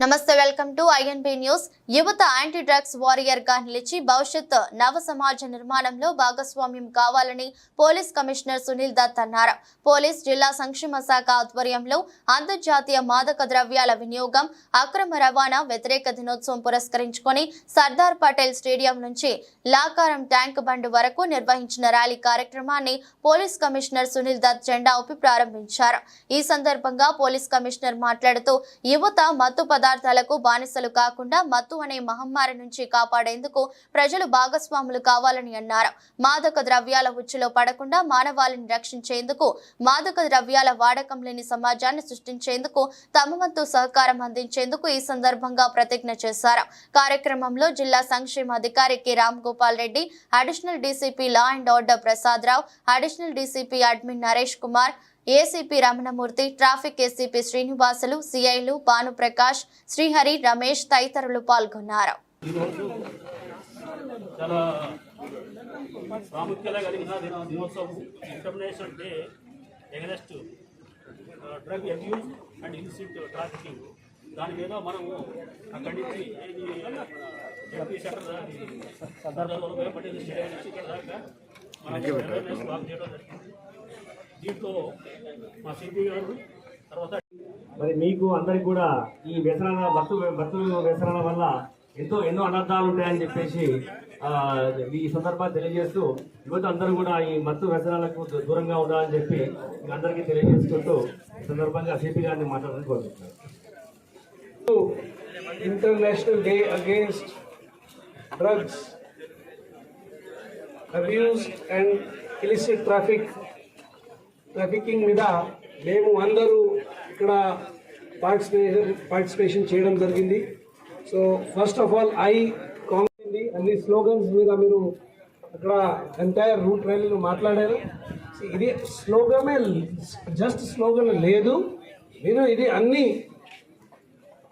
ನಮಸ್ತೆ welcome to INB news. యువత anti drugs వారియర్గా నిలిచి భవిష్యత్ నవ సమాజ నిర్మాణంలో భాగస్వామ్యం కావాలని పోలీస్ కమిషనర్ సునీల్ దత్ అన్నారు. పోలీస్ జిల్లా సంక్షేమ శాఖ ఆధ్వర్యంలో అంతర్జాతీయ మాదక ద్రవ్యాల వినియోగం అక్రమ రవాణా వ్యతిరేక దినోత్సవం పురస్కరించుకొని సర్దార్ పటేల్ స్టేడియం నుంచి లాకారం ట్యాంక్ బండ్ వరకు నిర్వహించిన ర్యాలీ కార్యక్రమాన్ని పోలీస్ కమిషనర్ సునీల్ దత్ జెండా ఊపి ప్రారంభించారు. ఈ సందర్భంగా పోలీస్ కమిషనర్ మాట్లాడుతూ యువత మత్తు పదార్థాలకు బానిసలు కాకుండా మత్తు అనే మహమ్మారి నుంచి కాపాడేందుకు ప్రజలు భాగస్వాములు కావాలని అన్నారు. మాదక ద్రవ్యాల ఉచ్చులో పడకుండా మానవాళిని రక్షించేందుకు మాదక ద్రవ్యాల వాడకం లేని సమాజాన్ని సృష్టించేందుకు తమ వంతు సహకారం అందించేందుకు ఈ సందర్భంగా ప్రతిజ్ఞ చేశారు. కార్యక్రమంలో జిల్లా సంక్షేమ అధికారి K. Ram Gopal Reddy additional DCP law and order Prasad Rao additional DCP admin Naresh Kumar ACP Ramanamurthy traffic ACP Srinivasulu సిఐలు Bhanuprakash Srihari Ramesh తదితరులు పాల్గొన్నారు. ఈరోజు చాలా ప్రాముఖ్యత కలిగిన దిన- దినోత్సవం international day against drug abuse and illicit trafficking దాని మీద మనము అక్కడి నుంచి ఎంపీ సెంటర్ స్టేడియం నుంచి ఇక్కడ దాకా మనకి చేయడం జరిగింది. దీంట్లో మా సిపి గారు తర్వాత మరి మీకు అందరికి కూడా ఈ వ్యసనాల బతు బతులు వ్యసనాల వల్ల ఎంతో ఎన్నో అనర్థాలు ఉంటాయని చెప్పేసి ఆ, ఈ సందర్భాన్ని తెలియజేస్తూ యువత అందరూ కూడా ఈ మత్తు వ్యసనాలకు దూరంగా ఉండాలని చెప్పి మీ అందరికీ తెలియజేసుకుంటూ ఈ సందర్భంగా సిపి గారిని మాట్లాడాలని కోరుకుంటున్నాను International Day Against Drugs, Abuse and Illicit Traffic trafficking మీద మేము అందరూ ఇక్కడ పార్టిసిపేషన్ పార్టిసిపేషన్ చేయడం జరిగింది. So first of all I congress అన్ని స్లోగన్స్ మీద మీరు అక్కడ ఎంటైర్ రూట్ ర్యాలీలో మాట్లాడారు. ఇది స్లోగమే జస్ట్ స్లోగన్ లేదు. మీరు ఇది అన్ని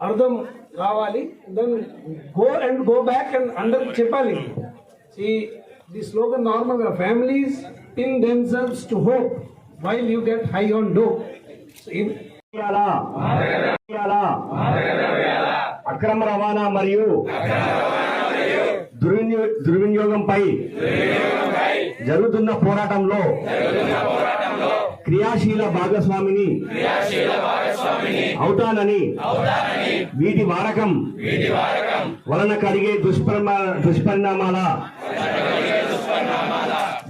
అర్థం రావాలి. Then go and go back and అందరికి చెప్పాలి. సి ది స్లోగన్ నార్మల్గా families in themselves to hope while you get high on do అక్రమ రవాణా మరియు దుర్వినియోగంపై జరుగుతున్న పోరాటంలో క్రియాశీల భాగస్వామిని అవుతానని వీటి వాడకం వలన కలిగే దుష్పరిణామాల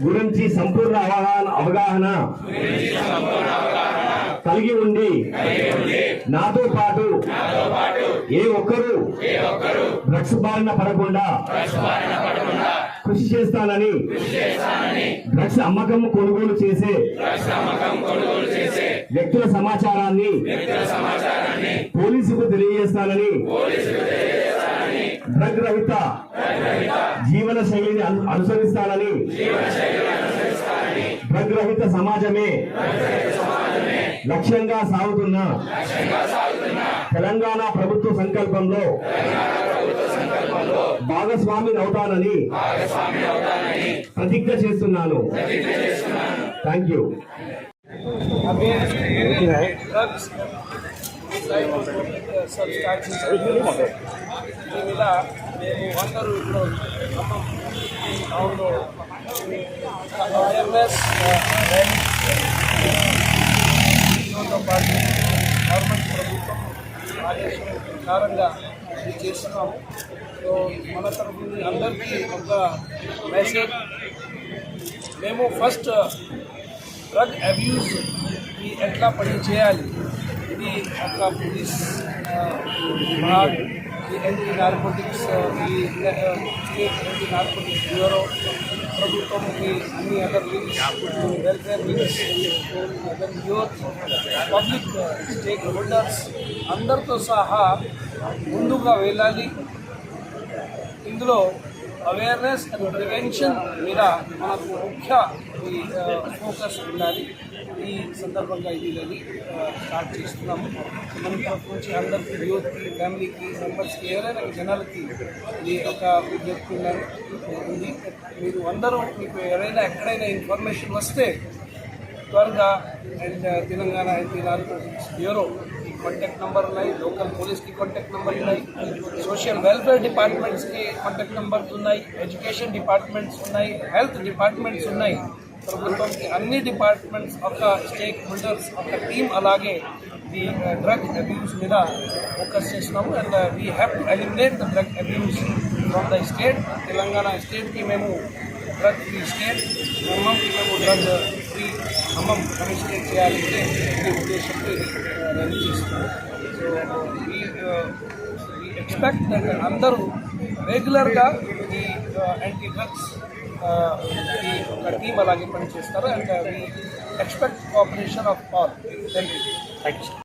గురించి సంపూర్ణ అవగాహన అవగాహన కలిగి ఉండి నాతో పాటు ఏ ఒక్కరు డ్రగ్స్ బారిన పడకుండా కృషి చేస్తానని డ్రగ్స్ అమ్మకం కొనుగోలు చేసే వ్యక్తుల సమాచారాన్ని పోలీసుకు తెలియజేస్తానని డ్రగ్ రహిత జీవన శైలిని అను- అనుసరిస్తానని. డ్రగ్ రహిత సమాజమే. లక్ష్యంగా సాగుతున్న. తెలంగాణ ప్రభుత్వ సంకల్పంలో. భాగస్వామి అవుతానని ప్రతిజ్ఞ చేస్తున్నాను. Thank you. దీనివల్ల మేము అందరూ ఇప్పుడు టౌన్లో అవేర్నెస్తో పాటు గవర్నమెంట్ ప్రభుత్వం ఆదేశం ప్రకారంగా ఇది చేస్తున్నాము సో మన తరఫు అందరికీ ఒక మెసేజ్ మేము ఫస్ట్ డ్రగ్ అబ్యూస్ ఎట్లా పని చేయాలి? ఇది ఒక పోలీస్ విభాగ్ ఈ యాంటీ నార్కోటిక్స్ ఈ స్టేట్ యాంటీ నార్కోటిక్స్ బ్యూరో ప్రభుత్వం ఈ అన్ని other wings welfare wings other youth public stakeholders అందరితో సహా ముందుగా వెళ్ళాలి. ఇందులో అవేర్నెస్ అండ్ ప్రివెన్షన్ మీద మనకు ముఖ్య ఈ ఫోకస్ ఉండాలి. ఈ సందర్భంగా ఇది స్టార్ట్ చేస్తున్నాము. మన తరఫు నుంచి అందరికీ యూత్కి ఫ్యామిలీకి మెంబర్స్కి ఎవరైనా జనాలకి ఇది ఒక విజ్ఞప్తి ఉంది. మీరు అందరూ మీకు ఎవరైనా ఎక్కడైనా ఇన్ఫర్మేషన్ వస్తే త్వరగా అండ్ తెలంగాణ యాంటీ నాలుగు బ్యూరో కాంటాక్ట్ నెంబర్ ఉన్నాయి లోకల్ పోలీస్కి కాంటాక్ట్ నెంబర్ ఉన్నాయి సోషల్ వెల్ఫేర్ డిపార్ట్మెంట్స్కి కాంటాక్ట్ నెంబర్స్ ఉన్నాయి ఎడ్యుకేషన్ డిపార్ట్మెంట్స్ ఉన్నాయి హెల్త్ డిపార్ట్మెంట్స్ ఉన్నాయి ప్రభుత్వంకి అన్ని డిపార్ట్మెంట్స్ ఒక స్టేక్ హోల్డర్స్ ఒక టీం అలాగే ది డ్రగ్ అబ్యూస్ మీద ఫోకస్ చేస్తున్నాము and we have to eliminate the drug abuse from the state Telangana స్టేట్కి మేము డ్రగ్ ఫ్రీ స్టేట్ ఖమ్మంకి మేము డ్రగ్ ఫ్రీ ఖమ్మం కమిషనరేట్ చేయాలంటే ఈ ఉద్దేశంతో ఇది రన్ సో ఈ ఎక్స్పెక్ట్ దట్ అందరూ రెగ్యులర్గా ఈ యాంటీ డ్రగ్స్ ఈ ఒక టీం అలాగే పనిచేస్తారు. And we expect cooperation of all thank you thank you